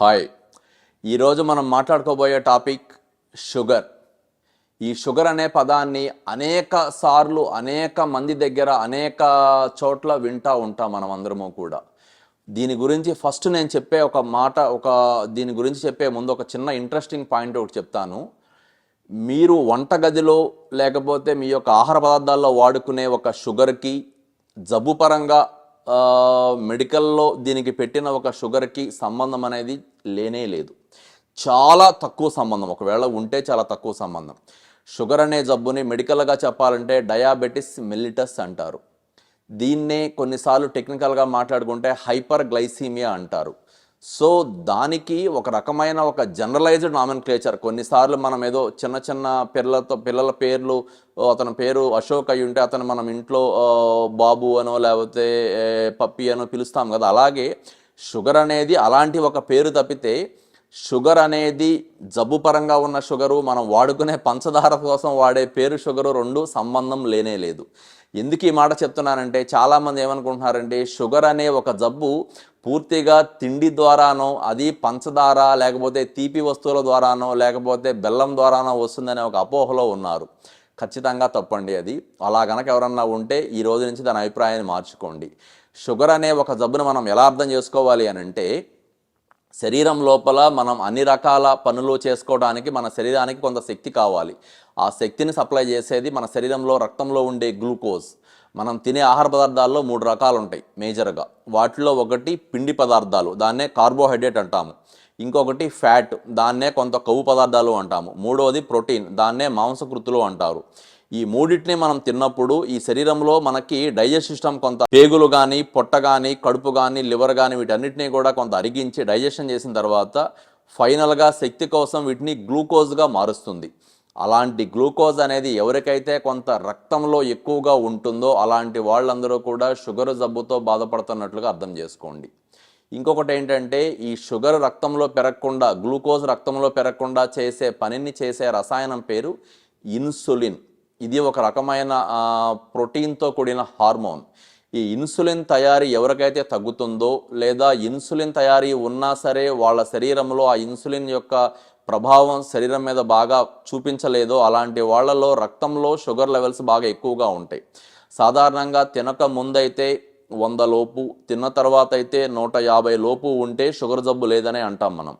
Hi. ఈరోజు మనం మాట్లాడుకోబోయే టాపిక్ షుగర్. ఈ షుగర్ అనే పదాన్ని అనేక సార్లు అనేక మంది దగ్గర అనేక చోట్ల వింటా ఉంటాం మనం అందరము కూడా. దీని గురించి ఫస్ట్ నేను చెప్పే ఒక మాట ఒక దీని గురించి చెప్పే ముందు ఒక చిన్న ఇంట్రెస్టింగ్ పాయింట్ ఒకటి చెప్తాను. మీరు వంటగదిలో లేకపోతే మీ యొక్క ఆహార పదార్థాల్లో వాడుకునే ఒక షుగర్కి జబ్బు పరంగా మెడికల్లో దీనికి పెట్టిన ఒక షుగర్కి సంబంధం అనేది లేనే లేదు. చాలా తక్కువ సంబంధం. ఒకవేళ ఉంటే చాలా తక్కువ సంబంధం. షుగర్ అనే జబ్బుని మెడికల్గా చెప్పాలంటే డయాబెటిస్ మిల్లిటస్ అంటారు. దీన్నే కొన్నిసార్లు టెక్నికల్గా మాట్లాడుకుంటే హైపర్ గ్లైసీమియా అంటారు. సో దానికి ఒక రకమైన ఒక జనరలైజ్డ్ నామన్ క్లేచర్ కొన్నిసార్లు మనం ఏదో చిన్న చిన్న పిల్లలతో పిల్లల పేర్లు అతని పేరు అశోక్ అయి ఉంటే అతను మనం ఇంట్లో బాబు అనో లేకపోతే పప్పి అనో పిలుస్తాం కదా. అలాగే షుగర్ అనేది అలాంటి ఒక పేరు తప్పితే షుగర్ అనేది జబ్బు పరంగా ఉన్న షుగరు మనం వాడుకునే పంచదార కోసం వాడే పేరు షుగరు రెండు సంబంధం లేనే లేదు. ఎందుకు ఈ మాట చెప్తున్నానంటే చాలామంది ఏమనుకుంటున్నారంటే షుగర్ అనే ఒక జబ్బు పూర్తిగా తిండి ద్వారానో అది పంచదార లేకపోతే తీపి వస్తువుల ద్వారానో లేకపోతే బెల్లం ద్వారానో వస్తుందనే ఒక అపోహలో ఉన్నారు. ఖచ్చితంగా తప్పండి అది. అలా గనక ఎవరన్నా ఉంటే ఈ రోజు నుంచి దాని అభిప్రాయాన్ని మార్చుకోండి. షుగర్ అనే ఒక జబ్బును మనం ఎలా అర్థం చేసుకోవాలి అని అంటే శరీరం లోపల మనం అన్ని రకాల పనులు చేసుకోవడానికి మన శరీరానికి కొంత శక్తి కావాలి. ఆ శక్తిని సప్లై చేసేది మన శరీరంలో రక్తంలో ఉండే గ్లూకోజ్. మనం తినే ఆహార పదార్థాల్లో మూడు రకాలు ఉంటాయి మేజర్గా. వాటిలో ఒకటి పిండి పదార్థాలు దాన్నే కార్బోహైడ్రేట్ అంటాము. ఇంకొకటి ఫ్యాట్ దాన్నే కొంత కొవ్వు పదార్థాలు అంటాము. మూడవది ప్రోటీన్ దాన్నే మాంసకృతులు అంటారు. ఈ మూడింటిని మనం తిన్నప్పుడు ఈ శరీరంలో మనకి డైజెస్ట్ సిస్టమ్ కొంత పేగులు కానీ పొట్ట కానీ కడుపు కానీ లివర్ కానీ వీటన్నిటిని కూడా కొంత అరిగించి డైజెషన్ చేసిన తర్వాత ఫైనల్గా శక్తి కోసం వీటిని గ్లూకోజ్గా మారుస్తుంది. అలాంటి గ్లూకోజ్ అనేది ఎవరికైతే కొంత రక్తంలో ఎక్కువగా ఉంటుందో అలాంటి వాళ్ళందరూ కూడా షుగర్ జబ్బుతో బాధపడుతున్నట్లుగా అర్థం చేసుకోండి. ఇంకొకటి ఏంటంటే ఈ షుగర్ రక్తంలో పెరగకుండా గ్లూకోజ్ రక్తంలో పెరగకుండా చేసే పనిని చేసే రసాయనం పేరు ఇన్సులిన్. ఇది ఒక రకమైన ప్రోటీన్తో కూడిన హార్మోన్. ఈ ఇన్సులిన్ తయారీ ఎవరికైతే తగ్గుతుందో లేదా ఇన్సులిన్ తయారీ ఉన్నా సరే వాళ్ళ శరీరంలో ఆ ఇన్సులిన్ యొక్క ప్రభావం శరీరం మీద బాగా చూపించలేదో అలాంటి వాళ్ళలో రక్తంలో షుగర్ లెవెల్స్ బాగా ఎక్కువగా ఉంటాయి. సాధారణంగా తినక ముందైతే వంద లోపు తిన్న తర్వాత అయితే నూట యాభై లోపు ఉంటే షుగర్ జబ్బు లేదనే అంటాం మనం.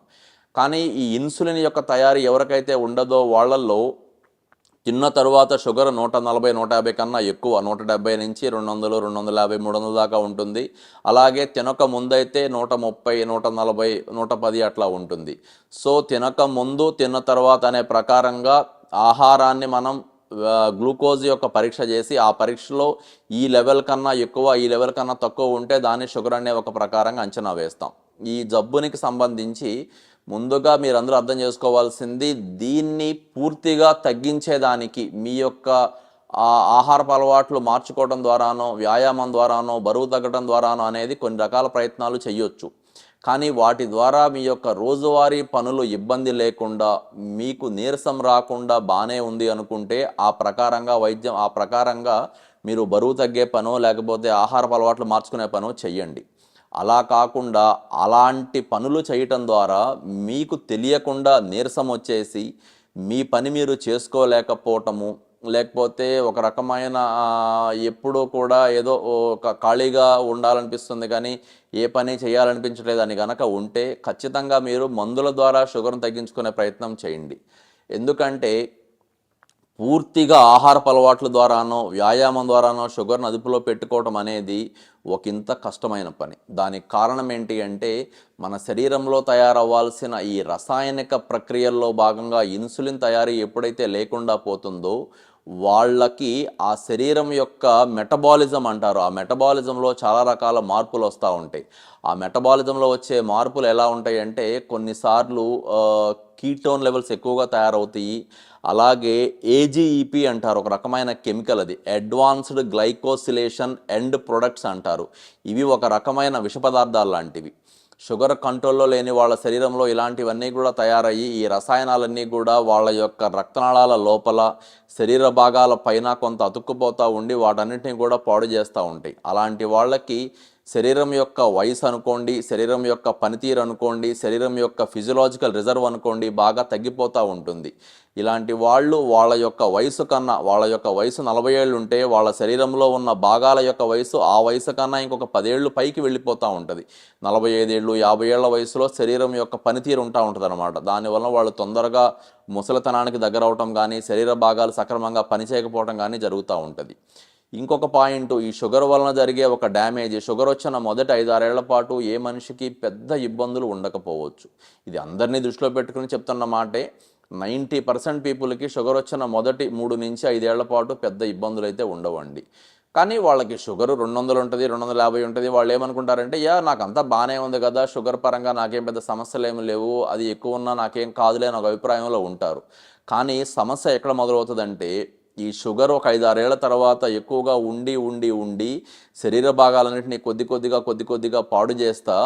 కానీ ఈ ఇన్సులిన్ యొక్క తయారీ ఎవరికైతే ఉండదో వాళ్ళల్లో తిన్న తరువాత షుగర్ నూట నలభై నూట యాభై కన్నా ఎక్కువ నూట డెబ్బై నుంచి రెండు వందలు రెండు వందల యాభై మూడు వందల దాకా ఉంటుంది. అలాగే తినక ముందైతే నూట ముప్పై నూట నలభై నూట పది అట్లా ఉంటుంది. సో తినక ముందు తిన్న తర్వాత అనే ప్రకారంగా ఆహారాన్ని మనం గ్లూకోజ్ యొక్క పరీక్ష చేసి ఆ పరీక్షలో ఈ లెవెల్ కన్నా ఎక్కువ ఈ లెవెల్ కన్నా తక్కువ ఉంటే దాన్ని షుగర్ అనే ఒక ప్రకారంగా అంచనా వేస్తాం. ఈ జబ్బునికి సంబంధించి ముందుగా మీరందరూ అర్థం చేసుకోవాల్సింది దీన్ని పూర్తిగా తగ్గించేదానికి మీ యొక్క ఆహారపు అలవాట్లు మార్చుకోవడం ద్వారానో వ్యాయామం ద్వారానో బరువు తగ్గడం ద్వారానో అనేది కొన్ని రకాల ప్రయత్నాలు చేయొచ్చు కానీ వాటి ద్వారా మీ యొక్క రోజువారీ పనులు ఇబ్బంది లేకుండా మీకు నీరసం రాకుండా బాగానే ఉంది అనుకుంటే ఆ ప్రకారంగా వైద్యం ఆ ప్రకారంగా మీరు బరువు తగ్గే పను లేకపోతే ఆహారపు అలవాట్లు మార్చుకునే పను చెయ్యండి. అలా కాకుండా అలాంటి పనులు చేయటం ద్వారా మీకు తెలియకుండా నీరసం వచ్చేసి మీ పని మీరు చేసుకోలేకపోవటము లేకపోతే ఒక రకమైన ఎప్పుడూ కూడా ఏదో ఒక ఖాళీగా ఉండాలనిపిస్తుంది కానీ ఏ పని చేయాలనిపించలేదు అని కనుక ఉంటే ఖచ్చితంగా మీరు మందుల ద్వారా షుగర్ను తగ్గించుకునే ప్రయత్నం చేయండి. ఎందుకంటే పూర్తిగా ఆహారపు అలవాట్ల ద్వారానో వ్యాయామం ద్వారానో షుగర్ను అదుపులో పెట్టుకోవటం అనేది ఒకంత కష్టమైన పని. దానికి కారణం ఏంటి అంటే మన శరీరంలో తయారవ్వాల్సిన ఈ రసాయనిక ప్రక్రియల్లో భాగంగా ఇన్సులిన్ తయారీ ఎప్పుడైతే లేకుండా పోతుందో వాళ్ళకి ఆ శరీరం యొక్క మెటబాలిజం అంటారు. ఆ మెటబాలిజంలో చాలా రకాల మార్పులు వస్తూ ఉంటాయి. ఆ మెటబాలిజంలో వచ్చే మార్పులు ఎలా ఉంటాయి అంటే కొన్నిసార్లు కీటోన్ లెవెల్స్ ఎక్కువగా తయారవుతాయి. అలాగే ఏజీఈపీ అంటారు ఒక రకమైన కెమికల్ అది. అడ్వాన్స్డ్ గ్లైకోసిలేషన్ ఎండ్ ప్రొడక్ట్స్ అంటారు. ఇవి ఒక రకమైన విష పదార్థాలు లాంటివి. షుగర్ కంట్రోల్లో లేని వాళ్ళ శరీరంలో ఇలాంటివన్నీ కూడా తయారయ్యి ఈ రసాయనాలన్నీ కూడా వాళ్ళ యొక్క రక్తనాళాల లోపల శరీర భాగాల పైన కొంత అతుక్కుపోతూ ఉండి వాటన్నిటిని కూడా పాడు చేస్తూ ఉంటాయి. అలాంటి వాళ్ళకి శరీరం యొక్క వయసు అనుకోండి శరీరం యొక్క పనితీరు అనుకోండి శరీరం యొక్క ఫిజియలాజికల్ రిజర్వ్ అనుకోండి బాగా తగ్గిపోతూ ఉంటుంది. ఇలాంటి వాళ్ళు వాళ్ళ యొక్క వయసు కన్నా వాళ్ళ యొక్క వయసు నలభై ఏళ్ళు ఉంటే వాళ్ళ శరీరంలో ఉన్న భాగాల యొక్క వయసు ఆ వయసు కన్నా ఇంకొక పదేళ్ళు పైకి వెళ్ళిపోతూ ఉంటుంది. నలభై ఐదేళ్ళు యాభై ఏళ్ళ వయసులో శరీరం యొక్క పనితీరు ఉంటా ఉంటుంది అనమాట దానివల్ల వాళ్ళు తొందరగా ముసలితనానికి దగ్గర అవటం కానీ శరీర భాగాలు సక్రమంగా పనిచేయకపోవడం కానీ జరుగుతూ ఉంటుంది. ఇంకొక పాయింట్ ఈ షుగర్ వలన జరిగే ఒక డ్యామేజ్ షుగర్ వచ్చిన మొదటి ఐదారేళ్ళ పాటు ఏ మనిషికి పెద్ద ఇబ్బందులు ఉండకపోవచ్చు. ఇది అందరినీ దృష్టిలో పెట్టుకుని చెప్తున్న మాటే. నైంటీ పర్సెంట్ పీపుల్కి షుగర్ వచ్చిన మొదటి మూడు నుంచి ఐదేళ్ళ పాటు పెద్ద ఇబ్బందులు అయితే ఉండవండి. కానీ వాళ్ళకి షుగర్ రెండు వందలు ఉంటుంది రెండు వందల యాభై ఉంటుంది వాళ్ళు ఏమనుకుంటారంటే యా నాకు అంతా బాగానే ఉంది కదా షుగర్ పరంగా నాకేం పెద్ద సమస్యలు ఏమి లేవు అది ఎక్కువ ఉన్నా నాకేం కాదులే అని ఒక అభిప్రాయంలో ఉంటారు. కానీ సమస్య ఎక్కడ మొదలవుతుందంటే ఈ షుగర్ ఒక ఐదారేళ్ళ తర్వాత ఎక్కువగా ఉండి ఉండి ఉండి శరీర భాగాలన్నింటినీ కొద్ది కొద్దిగా కొద్ది కొద్దిగా పాడు చేస్తా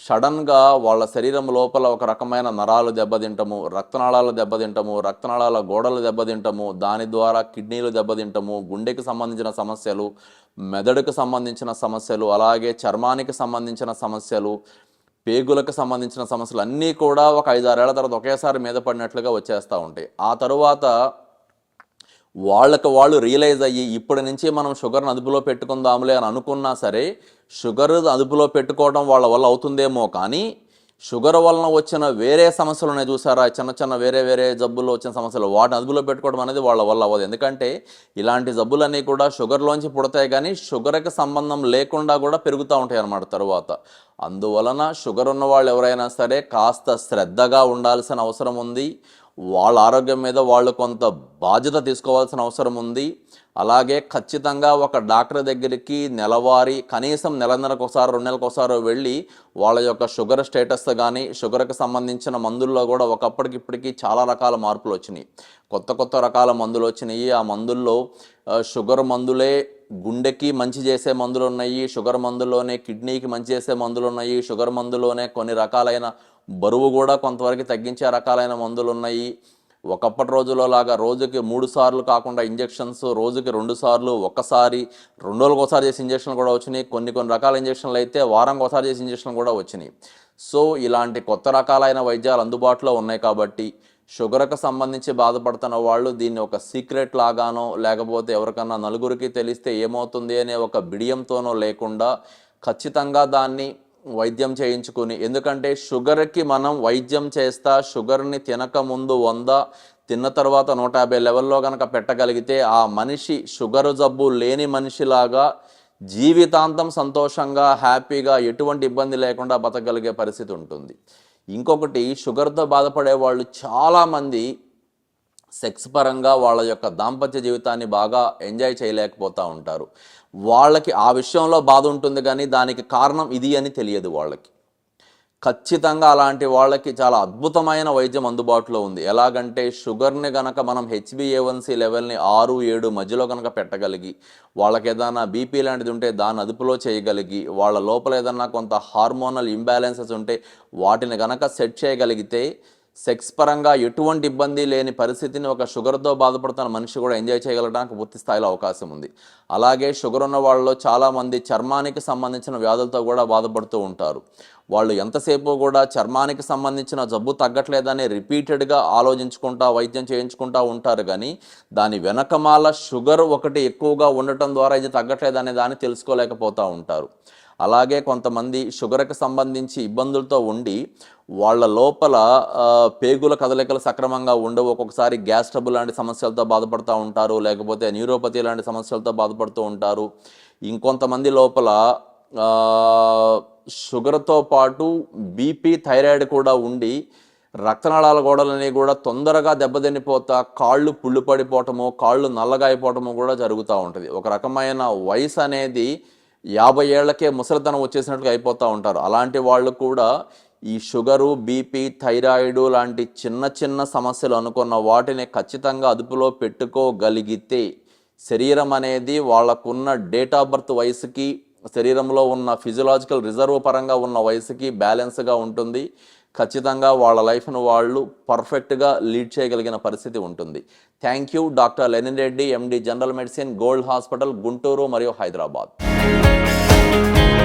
సడన్గా వాళ్ళ శరీరం లోపల ఒక రకమైన నరాలు దెబ్బతింటము రక్తనాళాలు దెబ్బతింటము రక్తనాళాల గోడలు దెబ్బతింటము దాని ద్వారా కిడ్నీలు దెబ్బతింటము గుండెకి సంబంధించిన సమస్యలు మెదడుకు సంబంధించిన సమస్యలు అలాగే చర్మానికి సంబంధించిన సమస్యలు పేగులకు సంబంధించిన సమస్యలు అన్నీ కూడా ఒక ఐదారేళ్ళ తర్వాత ఒకేసారి మీద పడినట్లుగా వచ్చేస్తూ ఉంటాయి. ఆ తరువాత వాళ్ళకి వాళ్ళు రియలైజ్ అయ్యి ఇప్పటి నుంచి మనం షుగర్ని అదుపులో పెట్టుకుందాంలే అని అనుకున్నా సరే షుగర్ అదుపులో పెట్టుకోవడం వాళ్ళ వల్ల అవుతుందేమో కానీ షుగర్ వలన వచ్చిన వేరే సమస్యలు ఉన్నాయి చూసారా? చిన్న చిన్న వేరే వేరే జబ్బులు వచ్చిన సమస్యలు. వాటిని అదుపులో పెట్టుకోవడం అనేది వాళ్ళ వల్ల అవ్వదు. ఎందుకంటే ఇలాంటి జబ్బులన్నీ కూడా షుగర్లోంచి పుడతాయి కానీ షుగర్కి సంబంధం లేకుండా కూడా పెరుగుతూ ఉంటాయి అన్నమాట తర్వాత. అందువలన షుగర్ ఉన్న వాళ్ళు ఎవరైనా సరే కాస్త శ్రద్ధగా ఉండాల్సిన అవసరం ఉంది. వాళ్ళ ఆరోగ్యం మీద వాళ్ళు కొంత బాధ్యత తీసుకోవాల్సిన అవసరం ఉంది. అలాగే ఖచ్చితంగా ఒక డాక్టర్ దగ్గరికి నెలవారీ కనీసం నెలన్నరకు ఒకసారి రెండు నెలలకు ఒకసారి వెళ్ళి వాళ్ళ యొక్క షుగర్ స్టేటస్ కానీ షుగర్కి సంబంధించిన మందుల్లో కూడా ఒకప్పటికి ఇప్పటికి చాలా రకాల మార్పులు వచ్చినాయి. కొత్త కొత్త రకాల మందులు వచ్చినాయి. ఆ మందుల్లో షుగర్ మందులే గుండెకి మంచి చేసే మందులు ఉన్నాయి. షుగర్ మందుల్లోనే కిడ్నీకి మంచి చేసే మందులు ఉన్నాయి. షుగర్ మందులోనే కొన్ని రకాలైన బరువు కూడా కొంతవరకు తగ్గించే రకాలైన మందులు ఉన్నాయి ఒకప్పటి రోజుల్లో లాగా రోజుకి మూడు సార్లు కాకుండా ఇంజెక్షన్స్ రోజుకి రెండు సార్లు ఒక్కసారి రెండు రోజులకు ఒకసారి చేసే ఇంజక్షన్లు కూడా వచ్చినాయి. కొన్ని కొన్ని రకాల ఇంజక్షన్లు అయితే వారానికి ఒకసారి చేసే ఇంజక్షన్లు కూడా వచ్చినాయి. సో ఇలాంటి కొత్త రకాలైన వైద్యాలు అందుబాటులో ఉన్నాయి కాబట్టి షుగర్కి సంబంధించి బాధపడుతున్న వాళ్ళు దీన్ని ఒక సీక్రెట్ లాగానో లేకపోతే ఎవరికన్నా నలుగురికి తెలిస్తే ఏమవుతుంది అనే ఒక బిడియంతోనో లేకుండా ఖచ్చితంగా దాన్ని వైద్యం చేయించుకుని. ఎందుకంటే షుగర్కి మనం వైద్యం చేస్తా షుగర్ని తినక ముందు వంద తిన్న తర్వాత నూట యాభై లెవెల్లో కనుక పెట్టగలిగితే ఆ మనిషి షుగర్ జబ్బు లేని మనిషిలాగా జీవితాంతం సంతోషంగా హ్యాపీగా ఎటువంటి ఇబ్బంది లేకుండా బతకగలిగే పరిస్థితి ఉంటుంది. ఇంకొకటి షుగర్తో బాధపడే వాళ్ళు చాలామంది సెక్స్ పరంగా వాళ్ళ యొక్క దాంపత్య జీవితాన్ని బాగా ఎంజాయ్ చేయలేకపోతూ ఉంటారు. వాళ్ళకి ఆ విషయంలో బాధ ఉంటుంది కానీ దానికి కారణం ఇది అని తెలియదు వాళ్ళకి. ఖచ్చితంగా అలాంటి వాళ్ళకి చాలా అద్భుతమైన వైద్యం అందుబాటులో ఉంది. ఎలాగంటే షుగర్ని గనక మనం హెచ్బిఏవన్సీ లెవెల్ని ఆరు ఏడు మధ్యలో కనుక పెట్టగలిగి వాళ్ళకి ఏదైనా బీపీ లాంటిది ఉంటే దాన్ని అదుపులో చేయగలిగి వాళ్ళ లోపల ఏదన్నా కొంత హార్మోనల్ ఇంబ్యాలెన్సెస్ ఉంటే వాటిని గనక సెట్ చేయగలిగితే సెక్స్ పరంగా ఎటువంటి ఇబ్బంది లేని పరిస్థితిని ఒక షుగర్తో బాధపడుతున్న మనిషి కూడా ఎంజాయ్ చేయగలడానికి పూర్తి స్థాయిలో అవకాశం ఉంది. అలాగే షుగర్ ఉన్న వాళ్ళలో చాలామంది చర్మానికి సంబంధించిన వ్యాధులతో కూడా బాధపడుతూ ఉంటారు. వాళ్ళు ఎంతసేపు కూడా చర్మానికి సంబంధించిన జబ్బు తగ్గట్లేదని రిపీటెడ్గా ఆలోచించుకుంటా వైద్యం చేయించుకుంటా ఉంటారు. కానీ దాని వెనకమాల షుగర్ ఒకటి ఎక్కువగా ఉండటం ద్వారా ఇది తగ్గట్లేదనే దాన్ని తెలుసుకోలేకపోతూ ఉంటారు. అలాగే కొంతమంది షుగర్కి సంబంధించి ఇబ్బందులతో ఉండి వాళ్ళ లోపల పేగుల కదలికలు సక్రమంగా ఉండవు. ఒక్కొక్కసారి గ్యాస్ ట్రబుల్ లాంటి సమస్యలతో బాధపడుతూ ఉంటారు. లేకపోతే న్యూరోపతి లాంటి సమస్యలతో బాధపడుతూ ఉంటారు. ఇంకొంతమంది లోపల షుగర్తో పాటు బీపీ థైరాయిడ్ కూడా ఉండి రక్తనాళాల గోడలని కూడా తొందరగా దెబ్బతినిపోతా కాళ్ళు పుళ్ళు పడిపోవటము కాళ్ళు నల్లగా అయిపోవటము కూడా జరుగుతూ ఉంటుంది. ఒక రకమైన వయసు అనేది యాభై ఏళ్ళకే ముసలితనం వచ్చేసినట్టుగా అయిపోతూ ఉంటారు. అలాంటి వాళ్ళు కూడా ఈ షుగరు బీపీ థైరాయిడు లాంటి చిన్న చిన్న సమస్యలు అనుకున్న వాటిని ఖచ్చితంగా అదుపులో పెట్టుకోగలిగితే శరీరం అనేది వాళ్ళకున్న డేట్ ఆఫ్ బర్త్ వయసుకి శరీరంలో ఉన్న ఫిజియలాజికల్ రిజర్వ్ పరంగా ఉన్న వయసుకి బ్యాలెన్స్గా ఉంటుంది. ఖచ్చితంగా వాళ్ళ లైఫ్ను వాళ్ళు పర్ఫెక్ట్గా లీడ్ చేయగలిగిన పరిస్థితి ఉంటుంది. Thank you doctor Lenin Reddy MD general medicine gold hospital Guntur మరియు హైదరాబాద్. Bye.